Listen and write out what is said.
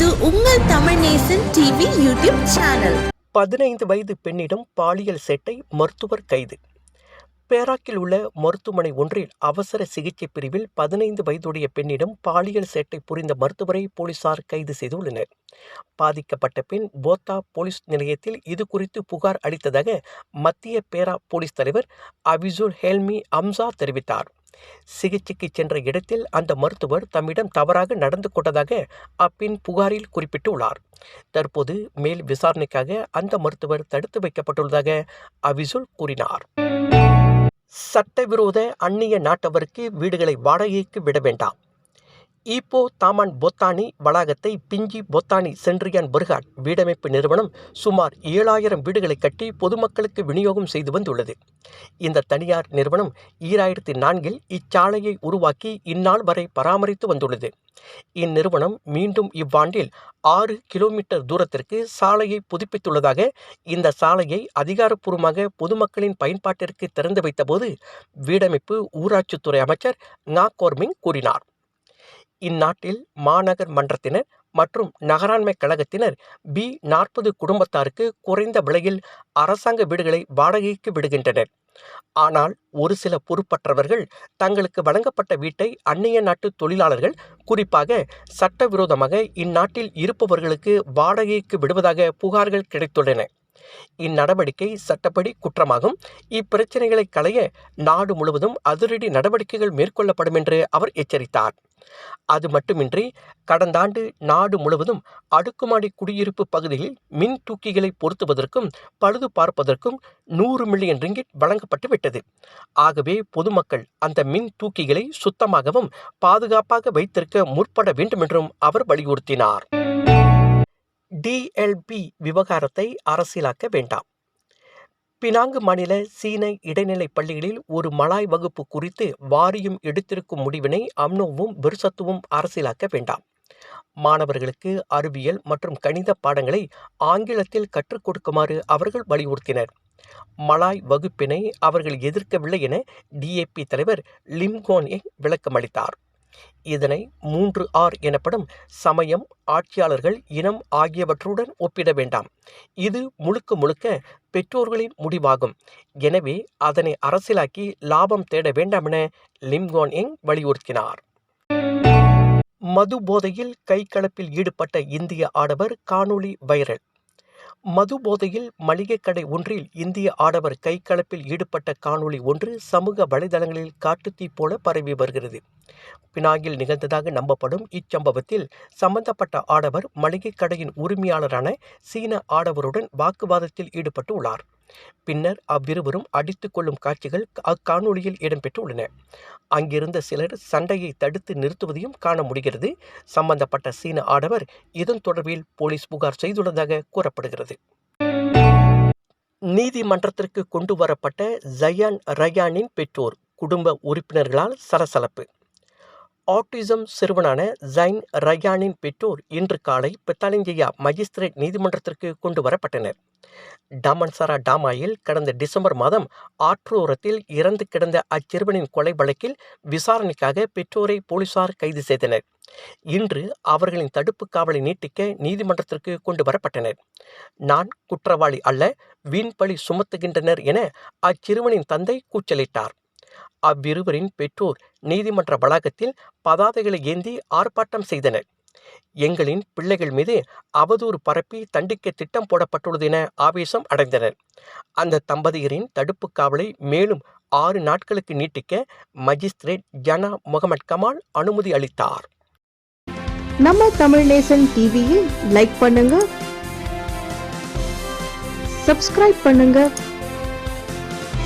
இது உங்கள் Tamil Nesan TV YouTube channel பதினைந்து வயது பெண்ணிடம் பாலியல் சேட்டை மருத்துவர் கைது. பேராக்கில் உள்ள மருத்துவமனை ஒன்றில் அவசர சிகிச்சை பிரிவில் பதினைந்து வயதுடைய பெண்ணிடம் பாலியல் சேட்டை புரிந்த மருத்துவரை போலீசார் கைது செய்துள்ளனர். பாதிக்கப்பட்ட பெண் போத்தா போலீஸ் நிலையத்தில் இது குறித்து புகார் அளித்ததாக மத்திய பேரா போலீஸ் தலைவர் அபிசுல் ஹெல்மி அம்சா தெரிவித்தார். சிகிச்சைக்கு சென்ற இடத்தில் அந்த மருத்துவர் தம்மிடம் தவறாக நடந்து கொண்டதாக அப்பின் புகாரில் குறிப்பிட்டுள்ளார். தற்போது மேல் விசாரணைக்காக அந்த மருத்துவர் தடுத்து வைக்கப்பட்டுள்ளதாக அவிசுல் கூறினார். சட்டவிரோத அந்நிய நாட்டவருக்கு வீடுகளை வாடகைக்கு விட வேண்டாம். ஈப்போ தாமான் பொத்தானி வளாகத்தை பிஞ்சி பொத்தானி சென்ட்ரியான் பர்காட் வீடமைப்பு நிறுவனம் சுமார் ஏழாயிரம் வீடுகளை கட்டி பொதுமக்களுக்கு விநியோகம் செய்து வந்துள்ளது. இந்த தனியார் நிறுவனம் ஈராயிரத்தி நான்கில் இச்சாலையை உருவாக்கி இந்நாள் வரை பராமரித்து வந்துள்ளது. இந்நிறுவனம் மீண்டும் இவ்வாண்டில் ஆறு கிலோமீட்டர் தூரத்திற்கு சாலையை புதுப்பித்துள்ளதாக இந்த சாலையை அதிகாரப்பூர்வமாக பொதுமக்களின் பயன்பாட்டிற்கு திறந்து வைத்தபோது வீடமைப்பு ஊராட்சித்துறை அமைச்சர் நா கோர்மிங் கூறினார். இந்நாட்டில் மாநகர் மன்றத்தினர் மற்றும் நகராண்மை கழகத்தினர் பி நாற்பது குடும்பத்தாருக்கு குறைந்த விலையில் அரசாங்க வீடுகளை வாடகைக்கு விடுகின்றனர். ஆனால் ஒரு சில பொறுப்பற்றவர்கள் தங்களுக்கு வழங்கப்பட்ட வீட்டை அந்நிய நாட்டு தொழிலாளர்கள் குறிப்பாக சட்டவிரோதமாக இந்நாட்டில் இருப்பவர்களுக்கு வாடகைக்கு விடுவதாக புகார்கள் கிடைத்துள்ளன. இந்நடவடிக்கை சட்டப்படி குற்றமாகும். இப்பிரச்சினைகளை களைய நாடு முழுவதும் அதிரடி நடவடிக்கைகள் மேற்கொள்ளப்படும் என்று அவர் எச்சரித்தார். அது மட்டுமின்றி கடந்த ஆண்டு நாடு முழுவதும் அடுக்குமாடி குடியிருப்பு பகுதியில் மின் தூக்கிகளை பொருத்துவதற்கும் பழுது பார்ப்பதற்கும் நூறு மில்லியன் ரிங்கிட் வழங்கப்பட்டு விட்டது. ஆகவே பொதுமக்கள் அந்த மின் தூக்கிகளை சுத்தமாகவும் பாதுகாப்பாக வைத்திருக்க முற்பட வேண்டும் என்றும் அவர் வலியுறுத்தினார். டிஎல்பி விவகாரத்தை அரசியலாக்க வேண்டாம். பினாங்கு மாநில சீன இடைநிலைப் பள்ளிகளில் ஒரு மலாய் வகுப்பு குறித்து வாரியம் எடுத்திருக்கும் முடிவினை அம்னோவும் பிர்சத்துவும் அரசியலாக்க வேண்டாம். மாணவர்களுக்கு அறிவியல் மற்றும் கணித பாடங்களை ஆங்கிலத்தில் கற்றுக் கொடுக்குமாறு அவர்கள் வலியுறுத்தினர். மலாய் வகுப்பினை அவர்கள் எதிர்க்கவில்லை என டிஏபி தலைவர் லிம்கோன் விளக்கம் இதனை மூன்று ஆர் எனப்படும் சமயம் ஆட்சியாளர்கள் இனம் ஆகியவற்றுடன் ஒப்பிட வேண்டாம். இது முழுக்க முழுக்க பெற்றோர்களின் முடிவாகும். எனவே அதனை அரசியலாக்கி லாபம் தேட வேண்டாம் என லிம்கோன் எங் வலியுறுத்தினார். மது போதையில் கைகலப்பில் ஈடுபட்ட இந்திய ஆடவர் காணொளி வைரல். மது போதையில் மளிகைக் கடை ஒன்றில் இந்திய ஆடவர் கைகலப்பில் ஈடுபட்ட காணொளி ஒன்று சமூக வலைதளங்களில் காட்டுத்தீ போல பரவி வருகிறது. பினாங்கில் நிகழ்ந்ததாக நம்பப்படும் இச்சம்பவத்தில் சம்பந்தப்பட்ட ஆடவர் மளிகைக் கடையின் உரிமையாளரான சீன ஆடவருடன் வாக்குவாதத்தில் ஈடுபட்டு உள்ளார் பின்னர் அவ்விருவரும் அடித்துக் கொள்ளும் காட்சிகள் அக்காணொளியில் இடம்பெற்றுள்ளன. அங்கிருந்த சிலர் சண்டையை தடுத்து நிறுத்துவதையும் காண முடிகிறது. சம்பந்தப்பட்ட சீன ஆடவர் இதன் தொடர்பில் போலீஸ் புகார் செய்துள்ளதாக கூறப்படுகிறது. நீதிமன்றத்திற்கு கொண்டு வரப்பட்ட ஜயான் ரயானின் பெற்றோர் குடும்ப உறுப்பினர்களால் சலசலப்பு. ஆட்டிசம் சிறுவனான ஜைன் ரயானின் பெற்றோர் இன்று காலை பெத்தாலிஞ்சையா மஜிஸ்திரேட் நீதிமன்றத்திற்கு கொண்டு வரப்பட்டனர். டாமன்சாரா டாமாயில் கடந்த டிசம்பர் மாதம் ஆற்றோரத்தில் இறந்து கிடந்த அச்சிறுவனின் கொலை வழக்கில் விசாரணைக்காக பெற்றோரை போலீசார் கைது செய்தனர். இன்று அவர்களின் தடுப்பு காவலை நீட்டிக்க நீதிமன்றத்திற்கு கொண்டு வரப்பட்டனர். நான் குற்றவாளி அல்ல வீண்பழி சுமத்துகின்றனர் என அச்சிறுவனின் தந்தை கூச்சலிட்டார். அவ்விருவரின் பெற்றோர் நீதிமன்ற வளாகத்தில் பதாதைகளை ஏந்தி ஆர்ப்பாட்டம் செய்தனர். எங்களின் பிள்ளைகள் மீது அவதூறு பரப்பி தண்டிக்க திட்டம் போடப்பட்டுள்ளது என ஆவேசம் அடைந்தனர். அந்த தம்பதியரின் தடுப்பு காவலை மேலும் ஆறு நாட்களுக்கு நீட்டிக்க மஜிஸ்திரேட் ஜனா முகமது கமால் அனுமதி அளித்தார். நம்ம தமிழ் நேசன் டிவியில் லைக் பண்ணுங்க சப்ஸ்கிரைப் பண்ணுங்க.